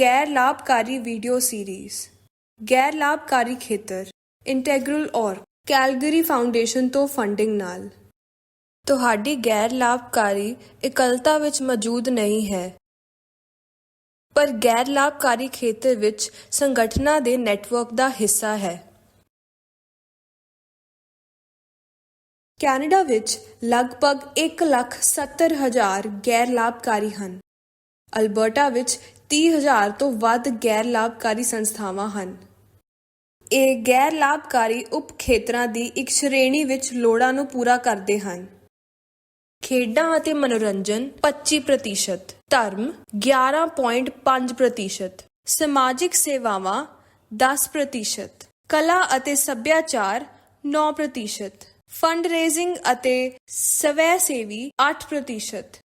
ਗੈਰ ਲਾਭਕਾਰੀ video series ਗੈਰ ਲਾਭਕਾਰੀ ਖੇਤਰ ਇੰਟੈਗਰਲ ਔਰ ਕੈਲਗਰੀ ਫਾਊਂਡੇਸ਼ਨ ਤੋਂ ਫੰਡਿੰਗ ਨਾਲ। ਤੁਹਾਡੀ ਗੈਰ ਲਾਭਕਾਰੀ ਇਕੱਲਤਾ ਵਿੱਚ ਮੌਜੂਦ ਨਹੀਂ ਹੈ ਪਰ ਗੈਰ ਲਾਭਕਾਰੀ ਖੇਤਰ ਵਿੱਚ ਸੰਗਠਨਾਂ ਦੇ ਨੈਟਵਰਕ ਦਾ ਹਿੱਸਾ ਹੈ। ਕੈਨੇਡਾ ਵਿੱਚ ਲਗਭਗ 1,70,000 ਗੈਰ ਲਾਭਕਾਰੀ ਹਨ। ਅਲਬਰਟਾ ਵਿੱਚ 30,000 ਤੋਂ ਵੱਧ ਗੈਰ ਲਾਭਕਾਰੀ ਸੰਸਥਾਵਾਂ ਹਨ। ਇਹ ਗੈਰ ਲਾਭਕਾਰੀ ਉਪ ਖੇਤਰਾਂ ਦੀ ਇੱਕ ਸ਼੍ਰੇਣੀ ਵਿੱਚ ਲੋੜਾਂ ਨੂੰ ਪੂਰਾ ਕਰਦੇ ਹਨ। ਖੇਡਾਂ ਅਤੇ ਮਨੋਰੰਜਨ 25% ਧਰਮ 11.5% ਸਮਾਜਿਕ ਸੇਵਾਵਾਂ 10% ਕਲਾ ਅਤੇ ਸੱਭਿਆਚਾਰ 9% ਫੰਡਰੇਜਿੰਗ ਅਤੇ ਸਵੈ ਸੇਵੀ 8%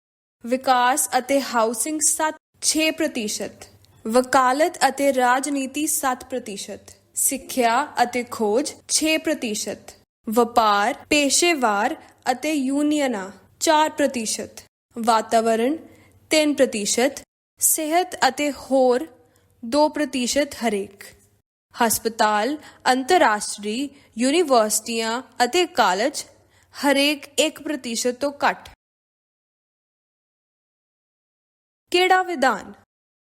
ਵਿਕਾਸ ਅਤੇ ਹਾਊਸਿੰਗ 7 6% ਵਕਾਲਤ ਅਤੇ ਰਾਜਨੀਤੀ 7% ਸਿੱਖਿਆ ਅਤੇ ਖੋਜ 6% ਵਪਾਰ, ਪੇਸ਼ੇਵਾਰ ਅਤੇ ਯੂਨੀਅਨਾਂ 4% ਵਾਤਾਵਰਣ 3% ਸਿਹਤ ਅਤੇ ਹੋਰ 2% ਹਰੇਕ। ਹਸਪਤਾਲ, ਅੰਤਰਰਾਸ਼ਟਰੀ ਯੂਨੀਵਰਸਿਟੀਆਂ ਅਤੇ ਕਾਲਜ ਹਰੇਕ 1% ਤੋਂ ਘੱਟ। ਕਿਹੜਾ ਵਿਧਾਨ?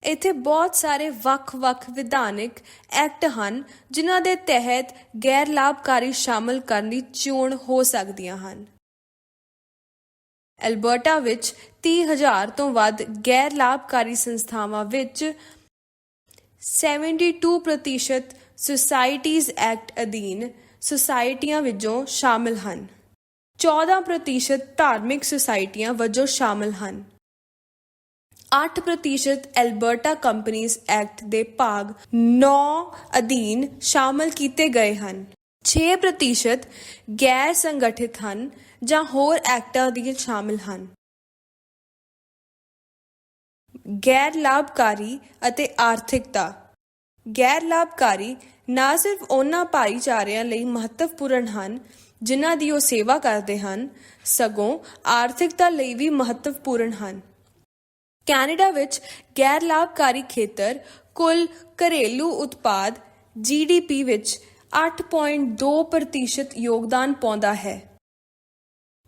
ਇੱਥੇ ਬਹੁਤ ਸਾਰੇ ਵੱਖ-ਵੱਖ ਵਿਧਾਨਿਕ ਐਕਟ ਹਨ, ਜਿਨ੍ਹਾਂ ਦੇ ਤਹਿਤ ਗੈਰ ਲਾਭਕਾਰੀ ਸ਼ਾਮਲ ਕਰਨ ਦੀ ਚੋਣ ਹੋ ਸਕਦੀਆਂ ਹਨ। ਐਲਬਰਟਾ ਵਿੱਚ 30000 ਤੋਂ ਵੱਧ ਗੈਰ ਲਾਭਕਾਰੀ ਸੰਸਥਾਵਾਂ ਵਿੱਚ 72% ਸੁਸਾਇਟੀਜ਼ ਐਕਟ ਅਧੀਨ ਸੁਸਾਇਟੀਆਂ ਵਜੋਂ ਸ਼ਾਮਲ ਹਨ। 14% ਧਾਰਮਿਕ ਸੁਸਾਇਟੀਆਂ ਵਜੋਂ ਸ਼ਾਮਲ ਹਨ। 8% ਐਲਬਰਟਾ ਕੰਪਨੀਜ਼ ਐਕਟ ਦੇ ਭਾਗ 9 ਅਧੀਨ ਸ਼ਾਮਲ ਕੀਤੇ ਗਏ ਹਨ। 6% ਗੈਰ ਸੰਗਠਿਤ ਹਨ ਜਾਂ ਹੋਰ ਐਕਟਾਂ ਅਧੀਨ ਸ਼ਾਮਲ ਹਨ। ਗੈਰ ਲਾਭਕਾਰੀ ਅਤੇ ਆਰਥਿਕਤਾ। ਗੈਰ ਲਾਭਕਾਰੀ ਨਾ ਸਿਰਫ ਉਹਨਾਂ ਭਾਈਚਾਰਿਆਂ ਲਈ ਮਹੱਤਵਪੂਰਨ ਹਨ ਜਿਨ੍ਹਾਂ ਦੀ ਉਹ ਸੇਵਾ ਕਰਦੇ ਹਨ, ਸਗੋਂ ਆਰਥਿਕਤਾ ਲਈ ਵੀ ਮਹੱਤਵਪੂਰਨ ਹਨ। ਕੈਨੇਡਾ ਵਿੱਚ ਗੈਰ ਲਾਭਕਾਰੀ ਖੇਤਰ ਕੁੱਲ ਘਰੇਲੂ ਉਤਪਾਦ ਜੀਡੀਪੀ ਵਿੱਚ 8.2% ਯੋਗਦਾਨ ਪਾਉਂਦਾ ਹੈ।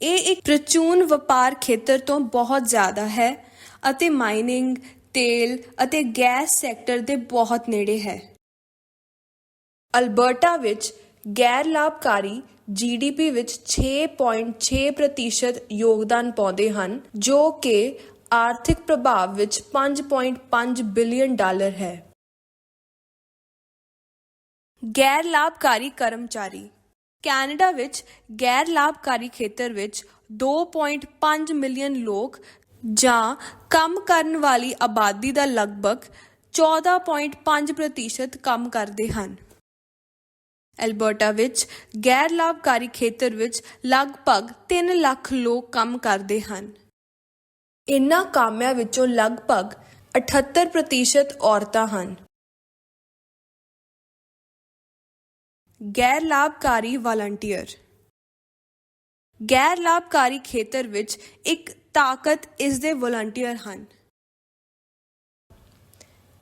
ਇਹ ਇੱਕ ਪ੍ਰਚੂਨ ਵਪਾਰ ਖੇਤਰ ਤੋਂ ਬਹੁਤ ਜ਼ਿਆਦਾ ਹੈ ਅਤੇ ਮਾਈਨਿੰਗ, ਤੇਲ ਅਤੇ ਗੈਸ ਸੈਕਟਰ ਦੇ ਬਹੁਤ ਨੇੜੇ ਹੈ। ਅਲਬਰਟਾ ਵਿੱਚ ਗੈਰ ਲਾਭਕਾਰੀ ਜੀਡੀਪੀ ਵਿੱਚ 6.6% ਯੋਗਦਾਨ ਪਾਉਂਦੇ ਹਨ, ਜੋ ਕਿ ਆਰਥਿਕ ਪ੍ਰਭਾਵ ਵਿੱਚ 5.5 ਬਿਲੀਅਨ ਡਾਲਰ ਹੈ। ਗੈਰ ਲਾਭਕਾਰੀ ਕਰਮਚਾਰੀ। ਕੈਨੇਡਾ ਵਿੱਚ ਗੈਰ ਲਾਭਕਾਰੀ ਖੇਤਰ ਵਿੱਚ 2.5 ਮਿਲੀਅਨ ਲੋਕ ਜਾਂ ਕੰਮ ਕਰਨ ਵਾਲੀ ਆਬਾਦੀ ਦਾ ਲਗਭਗ 14.5% ਕੰਮ ਕਰਦੇ ਹਨ। ਐਲਬਰਟਾ ਵਿੱਚ ਗੈਰ ਲਾਭਕਾਰੀ ਖੇਤਰ ਵਿੱਚ ਲਗਭਗ 3 ਲੱਖ ਲੋਕ ਕੰਮ ਕਰਦੇ ਹਨ। ਇਨ੍ਹਾਂ ਕਾਮਿਆਂ ਵਿੱਚੋਂ ਲਗਭਗ 78% ਔਰਤਾਂ ਹਨ। ਗੈਰ ਲਾਭਕਾਰੀ ਵਾਲੰਟੀਅਰ। ਗੈਰ ਲਾਭਕਾਰੀ ਖੇਤਰ ਵਿੱਚ ਇੱਕ ਤਾਕਤ ਇਸ ਦੇ ਵਾਲੰਟੀਅਰ ਹਨ।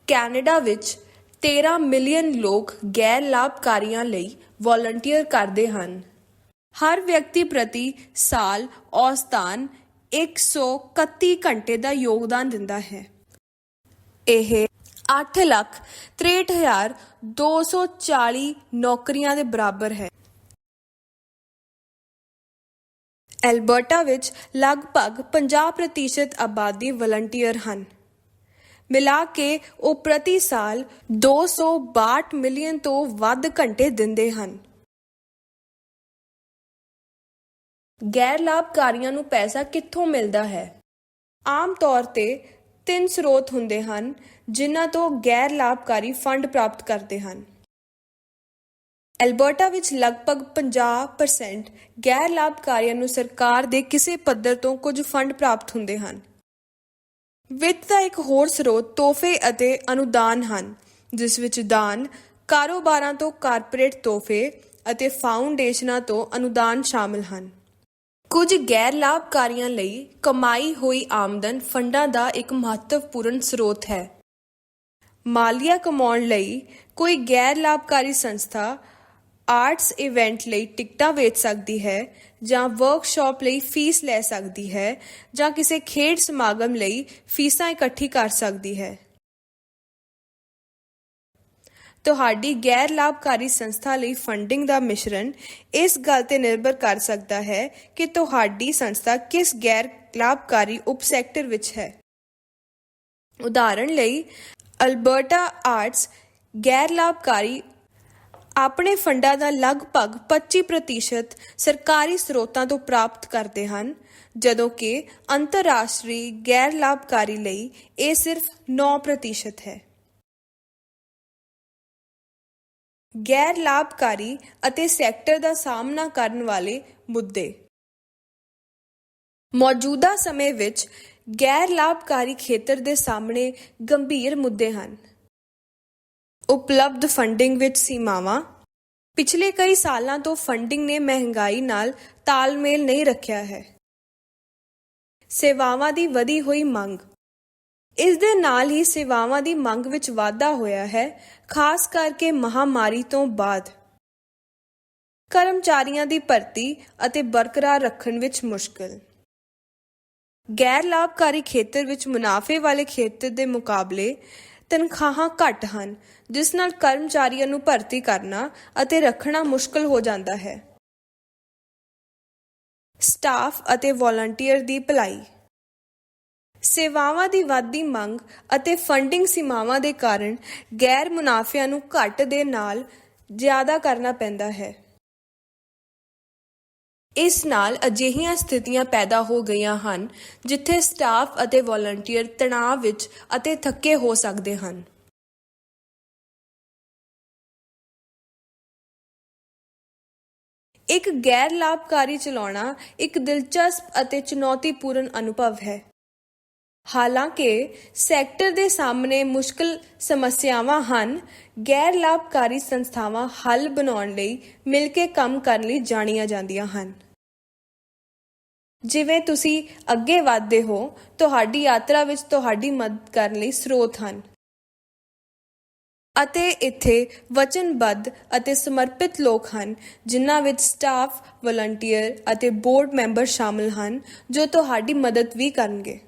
ਕੈਨੇਡਾ ਵਿੱਚ 13 ਮਿਲੀਅਨ ਲੋਕ ਗੈਰ ਲਾਭਕਾਰੀਆਂ ਲਈ ਵਾਲੰਟੀਅਰ ਕਰਦੇ ਹਨ। ਹਰ ਵਿਅਕਤੀ ਪ੍ਰਤੀ ਸਾਲ ਔਸਤਾਨ 131 ਘੰਟੇ ਦਾ ਯੋਗਦਾਨ ਦਿੰਦਾ ਹੈ। ਇਹ 8 ਲੱਖ 63240 ਨੌਕਰੀਆਂ ਦੇ ਬਰਾਬਰ ਹੈ। ਐਲਬਰਟਾ ਵਿੱਚ ਲਗਭਗ 50% ਆਬਾਦੀ ਵਲੰਟੀਅਰ ਹਨ। ਮਿਲਾ ਕੇ ਉਹ ਪ੍ਰਤੀ ਸਾਲ 262 ਮਿਲੀਅਨ ਤੋਂ ਵੱਧ ਘੰਟੇ ਦਿੰਦੇ ਹਨ। ਗੈਰ ਲਾਭਕਾਰੀਆਂ ਨੂੰ ਪੈਸਾ ਕਿੱਥੋਂ ਮਿਲਦਾ ਹੈ? ਆਮ ਤੌਰ ਤੇ ਤਿੰਨ ਸਰੋਤ ਹੁੰਦੇ ਹਨ, ਜਿਨ੍ਹਾਂ ਤੋਂ ਗੈਰ ਲਾਭਕਾਰੀ ਫੰਡ ਪ੍ਰਾਪਤ ਕਰਦੇ ਹਨ। ਐਲਬਰਟਾ ਵਿੱਚ ਲਗਭਗ 50% ਗੈਰ ਲਾਭਕਾਰੀਆਂ ਨੂੰ ਸਰਕਾਰ ਦੇ ਕਿਸੇ ਪੱਧਰ ਤੋਂ ਕੁਝ ਫੰਡ ਪ੍ਰਾਪਤ ਹੁੰਦੇ ਹਨ। ਵਿੱਤ ਦਾ ਇੱਕ ਹੋਰ ਸਰੋਤ ਤੋਹਫੇ ਅਤੇ ਅਨੁਦਾਨ ਹਨ, ਜਿਸ ਵਿੱਚ ਦਾਨ, ਕਾਰੋਬਾਰਾਂ ਤੋਂ ਕਾਰਪੋਰੇਟ ਤੋਹਫੇ ਅਤੇ ਫਾਊਂਡੇਸ਼ਨਾਂ ਤੋਂ ਅਨੁਦਾਨ ਸ਼ਾਮਲ ਹਨ। ਕੁਝ ਗੈਰ ਲਾਭਕਾਰੀਆਂ ਲਈ ਕਮਾਈ ਹੋਈ ਆਮਦਨ ਫੰਡਾਂ ਦਾ ਇੱਕ ਮਹੱਤਵਪੂਰਨ ਸਰੋਤ ਹੈ। ਮਾਲੀਆ ਕਮਾਉਣ ਲਈ ਕੋਈ ਗੈਰ ਲਾਭਕਾਰੀ ਸੰਸਥਾ ਆਰਟਸ ਇਵੈਂਟ ਲਈ ਟਿਕਟਾਂ ਵੇਚ ਸਕਦੀ ਹੈ ਜਾਂ ਵਰਕਸ਼ਾਪ ਲਈ ਫੀਸ ਲੈ ਸਕਦੀ ਹੈ ਜਾਂ ਕਿਸੇ ਖੇਡ ਸਮਾਗਮ ਲਈ ਫੀਸਾਂ ਇਕੱਠੀ ਕਰ ਸਕਦੀ ਹੈ। ਤੁਹਾਡੀ ਗੈਰ ਲਾਭਕਾਰੀ ਸੰਸਥਾ ਲਈ ਫੰਡਿੰਗ ਦਾ ਮਿਸ਼ਰਣ ਇਸ ਗੱਲ ਤੇ ਨਿਰਭਰ ਕਰ ਸਕਦਾ ਹੈ ਕਿ ਤੁਹਾਡੀ ਸੰਸਥਾ ਕਿਸ ਗੈਰ ਲਾਭਕਾਰੀ ਉਪ ਸੈਕਟਰ ਵਿੱਚ ਹੈ। ਉਦਾਹਰਣ ਲਈ, ਅਲਬਰਟਾ ਆਰਟਸ ਗੈਰ ਲਾਭਕਾਰੀ ਆਪਣੇ ਫੰਡਾਂ ਦਾ ਲਗਭਗ 25% ਸਰਕਾਰੀ ਸਰੋਤਾਂ ਤੋਂ ਪ੍ਰਾਪਤ ਕਰਦੇ ਹਨ, ਜਦੋਂ ਕਿ ਅੰਤਰਰਾਸ਼ਟਰੀ ਗੈਰ ਲਾਭਕਾਰੀ ਲਈ ਇਹ ਸਿਰਫ 9% ਹੈ। ਗੈਰ ਲਾਭਕਾਰੀ ਅਤੇ ਸੈਕਟਰ ਦਾ ਸਾਹਮਣਾ ਕਰਨ ਵਾਲੇ ਮੁੱਦੇ। ਮੌਜੂਦਾ ਸਮੇਂ ਵਿੱਚ ਗੈਰ ਲਾਭਕਾਰੀ ਖੇਤਰ ਦੇ ਸਾਹਮਣੇ ਗੰਭੀਰ ਮੁੱਦੇ ਹਨ। ਉਪਲਬਧ ਫੰਡਿੰਗ ਵਿੱਚ ਸੀਮਾਵਾਂ। ਪਿਛਲੇ ਕਈ ਸਾਲਾਂ ਤੋਂ ਫੰਡਿੰਗ ਨੇ ਮਹਿੰਗਾਈ ਨਾਲ ਤਾਲਮੇਲ ਨਹੀਂ ਰੱਖਿਆ ਹੈ। ਸੇਵਾਵਾਂ ਦੀ ਵਧੀ ਹੋਈ ਮੰਗ। ਇਸ ਦੇ ਨਾਲ ਹੀ ਸੇਵਾਵਾਂ ਦੀ ਮੰਗ ਵਿੱਚ ਵਾਧਾ ਹੋਇਆ ਹੈ, ਖਾਸ ਕਰਕੇ ਮਹਾਮਾਰੀ ਤੋਂ ਬਾਅਦ। ਕਰਮਚਾਰੀਆਂ ਦੀ ਭਰਤੀ ਅਤੇ ਬਰਕਰਾਰ ਰੱਖਣ ਵਿੱਚ ਮੁਸ਼ਕਲ। ਗੈਰ ਲਾਭਕਾਰੀ ਖੇਤਰ ਵਿੱਚ ਮੁਨਾਫੇ ਵਾਲੇ ਖੇਤਰ ਦੇ ਮੁਕਾਬਲੇ ਤਨਖਾਹਾਂ ਘੱਟ ਹਨ, ਜਿਸ ਨਾਲ ਕਰਮਚਾਰੀਆਂ ਨੂੰ ਭਰਤੀ ਕਰਨਾ ਅਤੇ ਰੱਖਣਾ ਮੁਸ਼ਕਲ ਹੋ ਜਾਂਦਾ ਹੈ। ਸਟਾਫ ਅਤੇ ਵਾਲੰਟੀਅਰ ਦੀ ਭਲਾਈ। ਸੇਵਾਵਾਂ ਦੀ ਵਾਧੀ ਮੰਗ ਅਤੇ ਫੰਡਿੰਗ ਸੀਮਾਵਾਂ ਦੇ ਕਾਰਨ ਗੈਰ ਮੁਨਾਫਿਆਂ ਨੂੰ ਘੱਟ ਦੇ ਨਾਲ ਜ਼ਿਆਦਾ ਕਰਨਾ ਪੈਂਦਾ ਹੈ। ਇਸ ਨਾਲ ਅਜਿਹੀਆਂ ਸਥਿਤੀਆਂ ਪੈਦਾ ਹੋ ਗਈਆਂ ਹਨ, ਜਿੱਥੇ ਸਟਾਫ ਅਤੇ ਵਾਲੰਟੀਅਰ ਤਣਾਅ ਵਿੱਚ ਅਤੇ ਥੱਕੇ ਹੋ ਸਕਦੇ ਹਨ। ਇੱਕ ਗੈਰ ਲਾਭਕਾਰੀ ਚਲਾਉਣਾ ਇੱਕ ਦਿਲਚਸਪ ਅਤੇ ਚੁਣੌਤੀਪੂਰਨ ਅਨੁਭਵ ਹੈ। ਹਾਲਾਂਕਿ, ਸੈਕਟਰ ਦੇ ਸਾਹਮਣੇ ਮੁਸ਼ਕਲ ਸਮੱਸਿਆਵਾਂ ਹਨ। ਗੈਰ ਲਾਭਕਾਰੀ ਸੰਸਥਾਵਾਂ ਹੱਲ ਬਣਾਉਣ ਲਈ ਮਿਲ ਕੇ ਕੰਮ ਕਰਨ ਲਈ ਜਾਣੀਆਂ ਜਾਂਦੀਆਂ ਹਨ। ਜਿਵੇਂ ਤੁਸੀਂ ਅੱਗੇ ਵਧਦੇ ਹੋ, ਤੁਹਾਡੀ ਯਾਤਰਾ ਵਿੱਚ ਤੁਹਾਡੀ ਮਦਦ ਕਰਨ ਲਈ ਸਰੋਤ ਹਨ। ਅਤੇ ਇੱਥੇ ਵਚਨਬੱਧ ਅਤੇ ਸਮਰਪਿਤ ਲੋਕ ਹਨ, ਜਿਨ੍ਹਾਂ ਵਿੱਚ ਸਟਾਫ, ਵਲੰਟੀਅਰ ਅਤੇ ਬੋਰਡ ਮੈਂਬਰ ਸ਼ਾਮਲ ਹਨ, ਜੋ ਤੁਹਾਡੀ ਮਦਦ ਵੀ ਕਰਨਗੇ।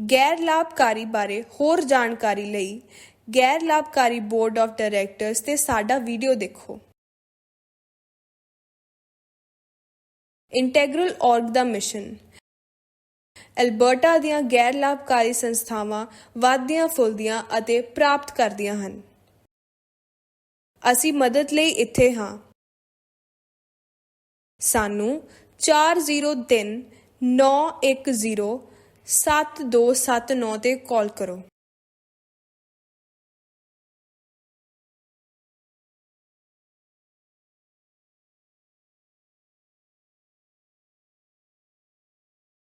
ਗੈਰ ਲਾਭਕਾਰੀ ਬਾਰੇ ਹੋਰ ਜਾਣਕਾਰੀ ਲਈ ਗੈਰ ਲਾਭਕਾਰੀ ਬੋਰਡ ਆਫ ਡਾਇਰੈਕਟਰਸ ਤੇ ਸਾਡਾ ਵੀਡੀਓ ਦੇਖੋ। ਇੰਟੈਗਰਲ ਆਰਗ ਦਾ ਮਿਸ਼ਨ। ਅਲਬਰਟਾ ਦੀਆਂ ਗੈਰ ਲਾਭਕਾਰੀ ਸੰਸਥਾਵਾਂ ਵਧਦੀਆਂ ਫੁੱਲਦੀਆਂ ਅਤੇ ਪ੍ਰਾਪਤ ਕਰਦੀਆਂ ਹਨ। ਅਸੀਂ ਮਦਦ ਲਈ ਇੱਥੇ ਹਾਂ। ਸਾਨੂੰ 403 910 7279 ਤੇ ਕਾਲ ਕਰੋ।